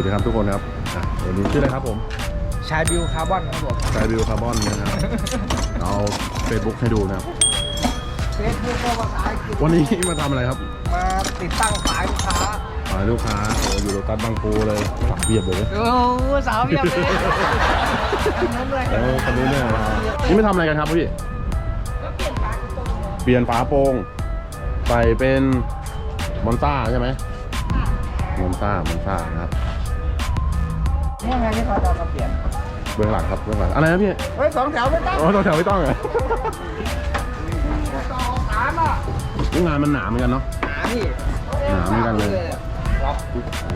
วัสดีครับทุกคนครับอะวันนี้ชื่ออะไรครับผมชายบิวคาร์บอนครับผมสายวิวคาร์บอนนะครับเอาเฟซบุ๊กให้ดูนะครับ เฟซบุ๊กก็ภาษาอังกฤษวันนี้มาทำอะไรครับมาติดตั้งสายลูกค้าขายลูกค้าโอ้อยู่โรตัสบางปูเลยสับเบียบเลยโอ้โหสาวเพียบเลยน้ำเลยเออคนนี้เนี่ยนี่ไม่ทำอะไรกันครับพี่เปลี่ยนฝาโปร่งใส่เป็นมอนต้าใช่ไหมมอนต้ามอนต้านะครับ นี่ไงที่เขาจะเอามาเปลี่ยนเบื้องหลังครับเบื้องหลังอะไรนะพี่เฮ้ยสองแถวไม่ตั้งอ๋อตัวแถวไม่ต้องเหรอสองสามอะนี่งานมันหนาเหมือนกันเนาะหาพี่หนาเหมือนกันเลยครับ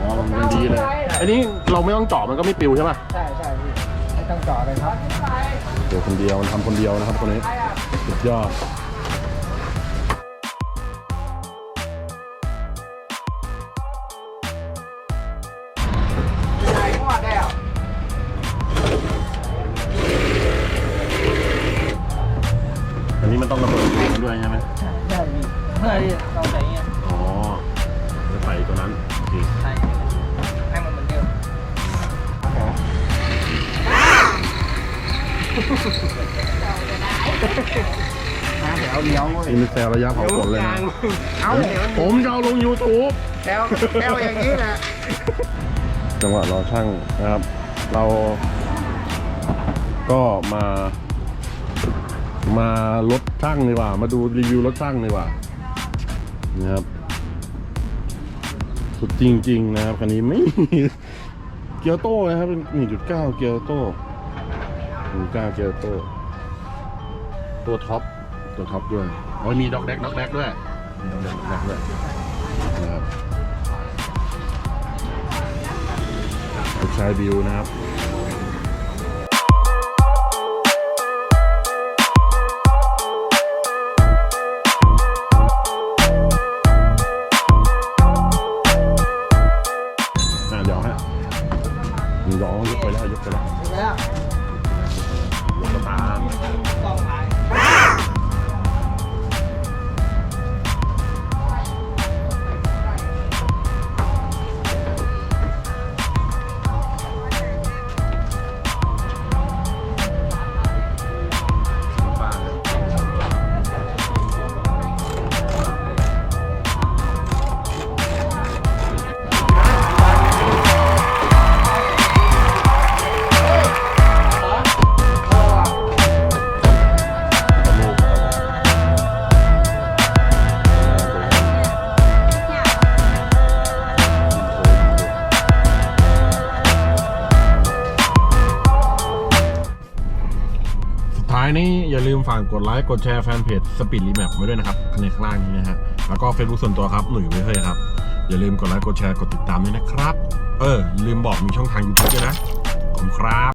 อ๋อมันดีเลยอันนี้เราไม่ต้องเจาะมันก็ไม่ปิวใช่ป่ะใช่ใช่พี่ไม่ต้องเจาะเลยครับเดี๋ยวคนเดียวมันทำคนเดียวนะครับคนนี้สุดยอด นี้มันต้องระเบิดเองด้วยใช่ไหมใช่พี่เพื่อที่เราใส่เงี้ยอ๋อจะใส่ตัวนั้นใส่ให้มันเหมือนเดิมหาแถวเหนียวเว้ยนี่มีแซวระยะเผาขนเลยนะเอาแถวผมจะเอาลง YouTube แถวแถวอย่างนี้แหละจังหวะรอช่างนะครับ เราก็มา มารถช่างดีกว่า มาดูรีวิวรถช่างดีกว่านะครับ สุดจริง ๆ นะครับคันนี้ไม่มีเกียวโต้นะครับเป็น1.9 เกียวโต้1.9เกียวโต้ตัวท็อปตัวท็อปด้วยอ๋อมีด็อกแดกด็อกแดกด้วยมีด็อกแดกด็อกแดกด้วยนะครับลูกชายบิวนะครับ ร้องยกไปแล้วยกไปแล้วถูกแล้วยกกระตาม ท้ายนี้อย่าลืมฝากกดไลค์กดแชร์แฟนเพจสปีดรีแมปไว้ด้วยนะครับ ในข้างล่างนี้นะฮะ แล้วก็เฟซบุ๊กส่วนตัวครับหนุ่ยไว้เฮ้ยครับ อย่าลืมกดไลค์กดแชร์กดติดตามด้วยนะครับ เออลืมบอกมีช่องทางยูทูบด้วยนะขอบคุณครับ